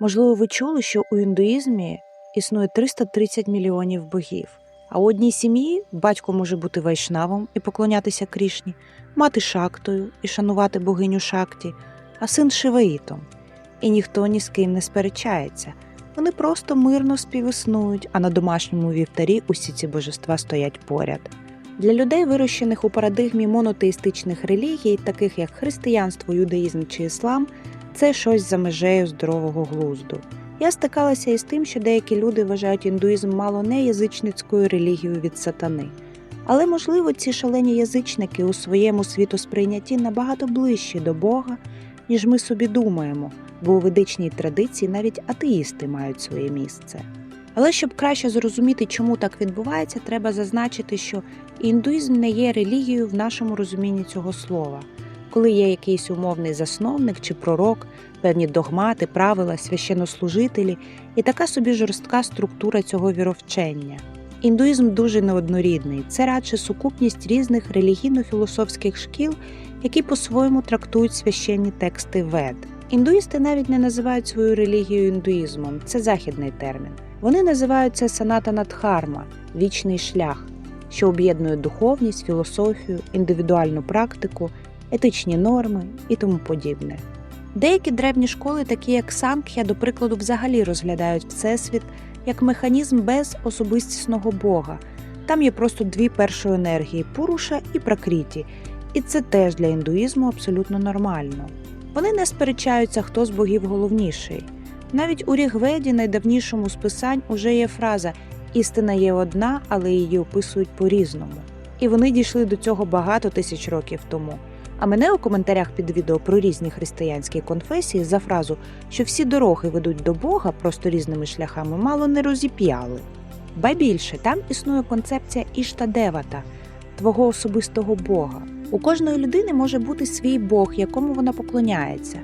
Можливо, ви чули, що у індуїзмі існує 330 мільйонів богів. А у одній сім'ї батько може бути вайшнавом і поклонятися Крішні, мати шактою і шанувати богиню Шакті, а син Шиваїтом. І ніхто ні з ким не сперечається. Вони просто мирно співіснують, а на домашньому вівтарі усі ці божества стоять поряд. Для людей, вирощених у парадигмі монотеїстичних релігій, таких як християнство, юдаїзм чи іслам, це щось за межею здорового глузду. Я стикалася із тим, що деякі люди вважають індуїзм мало не язичницькою релігією від сатани. Але, можливо, ці шалені язичники у своєму світосприйнятті набагато ближчі до Бога, ніж ми собі думаємо, бо у ведичній традиції навіть атеїсти мають своє місце. Але щоб краще зрозуміти, чому так відбувається, треба зазначити, що індуїзм не є релігією в нашому розумінні цього слова. Коли є якийсь умовний засновник чи пророк, певні догмати, правила, священнослужителі і така собі жорстка структура цього віровчення. Індуїзм дуже неоднорідний, це радше сукупність різних релігійно-філософських шкіл, які по-своєму трактують священні тексти вед. Індуїсти навіть не називають свою релігію індуїзмом, це західний термін. Вони називають це санатанадхарма вічний шлях, що об'єднує духовність, філософію, індивідуальну практику, етичні норми і тому подібне. Деякі древні школи, такі як Самkhya, до прикладу, взагалі розглядають Всесвіт як механізм без особистісного Бога. Там є просто дві першої енергії Пуруша і Пракріті, і це теж для індуїзму абсолютно нормально. Вони не сперечаються, хто з богів головніший. Навіть у Рігведі, найдавнішому з писань, уже є фраза Істина є одна, але її описують по-різному. І вони дійшли до цього багато тисяч років тому. А мене у коментарях під відео про різні християнські конфесії за фразу, що всі дороги ведуть до Бога просто різними шляхами, мало не розіп'яли. Ба більше там існує концепція Іштадевата твого особистого Бога. У кожної людини може бути свій Бог, якому вона поклоняється.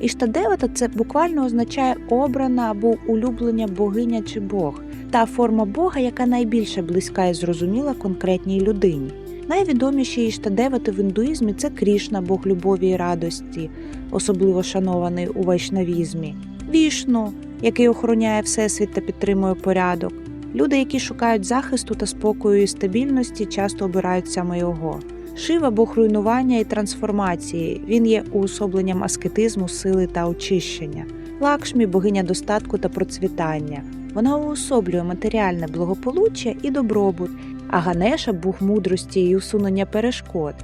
Іштадевата це буквально означає обрана або улюблення богиня чи Бог, та форма Бога, яка найбільше близька і зрозуміла конкретній людині. Найвідоміші іштадевати в індуїзмі це Крішна, Бог любові і радості, особливо шанований у вайшнавізмі, Вішну, який охороняє всесвіт та підтримує порядок. Люди, які шукають захисту та спокою і стабільності, часто обирають саме його. Шива Бог руйнування і трансформації. Він є уособленням аскетизму, сили та очищення. Лакшмі богиня достатку та процвітання. Вона уособлює матеріальне благополуччя і добробут, а Ганеша Бог мудрості і усунення перешкод,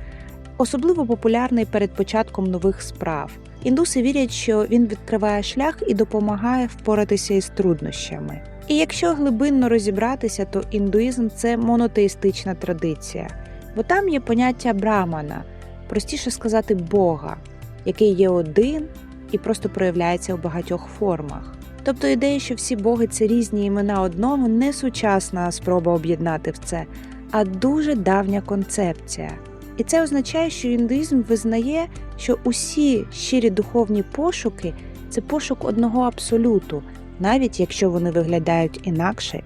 особливо популярний перед початком нових справ. Індуси вірять, що він відкриває шлях і допомагає впоратися із труднощами. І якщо глибинно розібратися, то індуїзм це монотеїстична традиція, бо там є поняття брамана, простіше сказати Бога, який є один і просто проявляється у багатьох формах. Тобто ідея, що всі боги це різні імена одного, не сучасна спроба об'єднати в це, а дуже давня концепція. І це означає, що індуїзм визнає, що усі щирі духовні пошуки це пошук одного абсолюту, навіть якщо вони виглядають інакше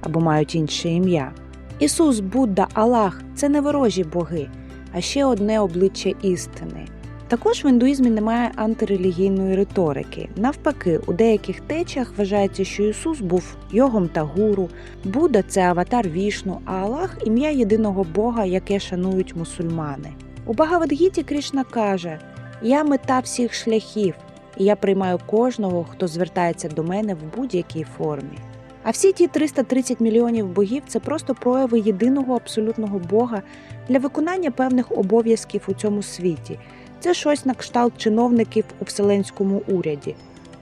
або мають інше ім'я. Ісус, Будда, Аллах це не ворожі боги, а ще одне обличчя істини. Також в індуїзмі немає антирелігійної риторики. Навпаки, у деяких течіях вважається, що Ісус був йогом та гуру, Будда це аватар вішну, а Аллах ім'я єдиного Бога, яке шанують мусульмани. У Багавадгіті Кришна каже: Я мета всіх шляхів, і я приймаю кожного, хто звертається до мене в будь-якій формі. А всі ті 330 мільйонів богів це просто прояви єдиного абсолютного Бога для виконання певних обов'язків у цьому світі. Це щось на кшталт чиновників у вселенському уряді.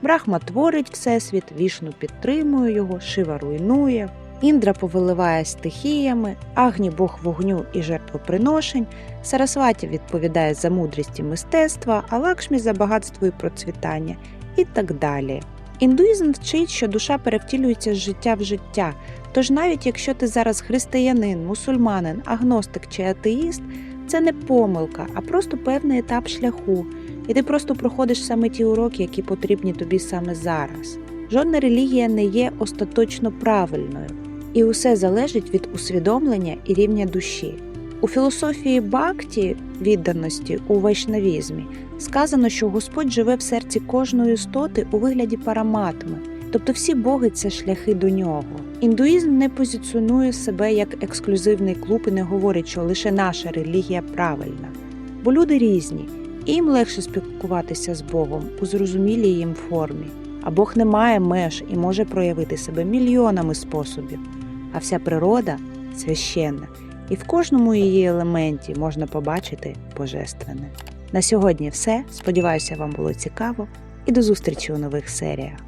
Брахма творить всесвіт, вішну підтримує його, шива руйнує, Індра повиливає стихіями, Агні Бог вогню і жертвоприношень, Сарасваті відповідає за мудрість і мистецтва, а Лакшмі за багатство і процвітання і так далі. Індуїзм вчить, що душа перевтілюється з життя в життя. Тож навіть якщо ти зараз християнин, мусульманин, агностик чи атеїст, це не помилка, а просто певний етап шляху, і ти просто проходиш саме ті уроки, які потрібні тобі саме зараз. Жодна релігія не є остаточно правильною, і усе залежить від усвідомлення і рівня душі. У філософії бхакті відданості у вайшнавізмі сказано, що Господь живе в серці кожної істоти у вигляді параматми, тобто всі боги це шляхи до нього. Індуїзм не позиціонує себе як ексклюзивний клуб і не говорить, що лише наша релігія правильна, бо люди різні, і їм легше спілкуватися з Богом у зрозумілій їм формі. А Бог не має меж і може проявити себе мільйонами способів, а вся природа священна, і в кожному її елементі можна побачити божественне. На сьогодні все. Сподіваюся, вам було цікаво і до зустрічі у нових серіях.